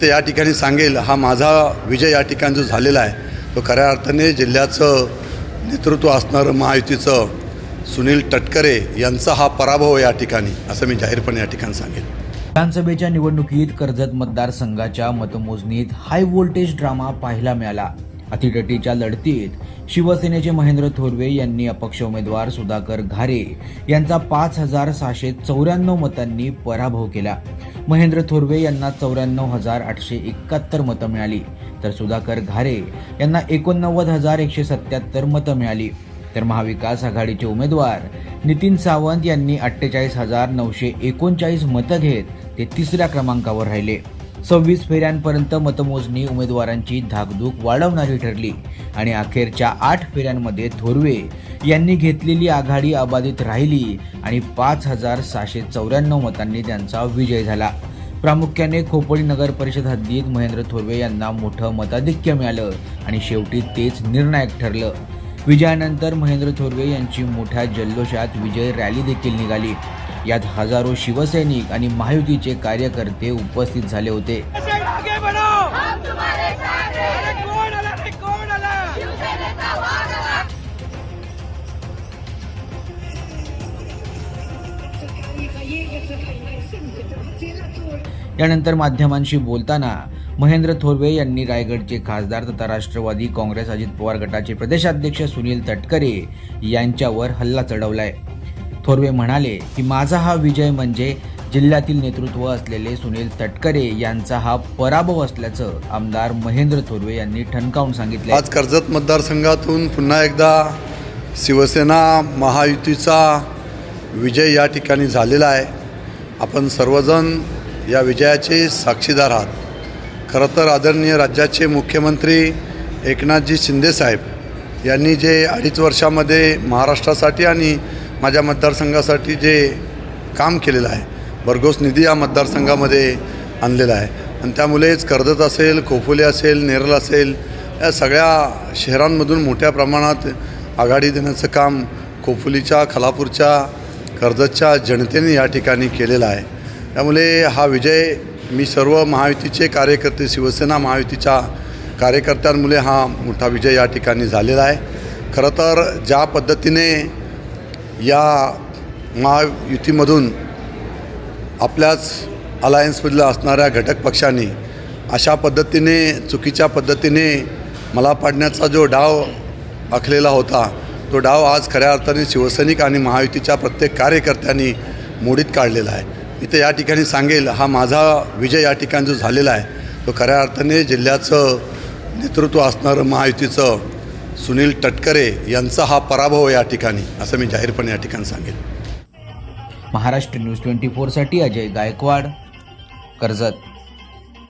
ते या ठिकाणी सांगेल हा माझा विजय या ठिकाणी जो झालेला आहे तो खऱ्या अर्थाने जिल्ह्याचं नेतृत्व असणारं महायुतीचं सुनील तटकरे यांचा हा पराभव आहे या ठिकाणी असं मी जाहीरपणे या ठिकाणी सांगेल. विधानसभेच्या निवडणुकीत कर्जत मतदारसंघाच्या मतमोजणीत हाय व्होल्टेज ड्रामा पाहायला मिळाला. अतिटटीच्या लढतीत शिवसेनेचे महेंद्र थोरवे यांनी अपक्ष उमेदवार सुधाकर घारे यांचा पाच हजार सहाशे चौऱ्याण्णव मतांनी पराभव केला. महेंद्र थोरवे यांना चौऱ्याण्णव हजार आठशे एकाहत्तर मतं मिळाली. तर सुधाकर घारे यांना एकोणनव्वद हजार एकशे सत्याहत्तर मतं मिळाली. तर महाविकास आघाडीचे उमेदवार नितीन सावंत यांनी अठ्ठेचाळीस हजार नऊशे एकोणचाळीस मतं घेत ते तिसऱ्या क्रमांकावर राहिले. सव्वीस फेऱ्यांपर्यंत मतमोजणी उमेदवारांची धाकधूक वाढवणारी ठरली आणि अखेरच्या आठ फेऱ्यांमध्ये थोरवे यांनी घेतलेली आघाडी अबाधित राहिली आणि पाच हजार सहाशे चौऱ्याण्णव मतांनी त्यांचा विजय झाला. प्रामुख्याने खोपोली नगर परिषद हद्दीत महेंद्र थोरवे यांना मोठं मताधिक्य मिळालं आणि शेवटी तेच निर्णायक ठरलं. विजयानंतर महेंद्र थोरवे यांची मोठ्या जल्लोषात विजय रॅली देखील निघाली. यात हजारो शिवसैनिक आणि महायुतीचे कार्यकर्ते उपस्थित झाले होते. यानंतर माध्यमांशी बोलताना महेंद्र थोरवे यांनी रायगडचे खासदार तथा राष्ट्रवादी काँग्रेस अजित पवार गटाचे प्रदेशाध्यक्ष सुनील तटकरे यांच्यावर हल्ला चढवलाय. थोरवे म्हणाले की माझा हा विजय म्हणजे जिल्ह्यातील नेतृत्व असलेले सुनील तटकरे यांचा हा पराभव असल्याचं आमदार महेंद्र थोरवे यांनी ठणकावून सांगितले आज कर्जत मतदारसंघातून पुन्हा एकदा शिवसेना महायुतीचा विजय या ठिकाणी झालेला आहे. आपण सर्वजण या विजयाचे साक्षीदार आहात. खरं तर आदरणीय राज्याचे मुख्यमंत्री एकनाथजी शिंदेसाहेब यांनी जे अडीच वर्षामध्ये महाराष्ट्रासाठी आणि माझ्या मतदारसंघासाठी जे काम केलेलं आहे भरघोस निधी या मतदारसंघामध्ये आणलेला आहे. आणि त्यामुळेच कर्जत असेल खोपोली असेल नेरल असेल या सगळ्या शहरांमधून मोठ्या प्रमाणात आघाडी देण्याचं काम खोपोलीच्या खलापूरच्या कर्जतच्या जनतेने या ठिकाणी केलेला आहे. त्यामुळे हा विजय मी सर्व महायुतीचे कार्यकर्ते शिवसेना महायुतीच्या कार्यकर्त्यांमुळे हा मोठा विजय या ठिकाणी झालेला आहे. खरं तर ज्या पद्धतीने या महायुतीमधून आपल्याच अलायन्समधल्या असणाऱ्या घटक पक्षांनी अशा पद्धतीने चुकीच्या पद्धतीने मला पाडण्याचा जो डाव आखलेला होता तो डाव आज खऱ्या अर्थाने शिवसैनिक आणि महायुतीच्या प्रत्येक कार्यकर्त्यांनी मोडीत काढलेला आहे. मी तर या ठिकाणी सांगेल हा माझा विजय या ठिकाणी जो झालेला आहे तो खऱ्या अर्थाने जिल्ह्याचं नेतृत्व असणारं महायुतीचं सुनील तटकरे यांचा हा पराभव या ठिकाणी असं मी जाहीरपणे या ठिकाणी सांगेन. महाराष्ट्र न्यूज ट्वेंटी फोरसाठी अजय गायकवाड कर्जत.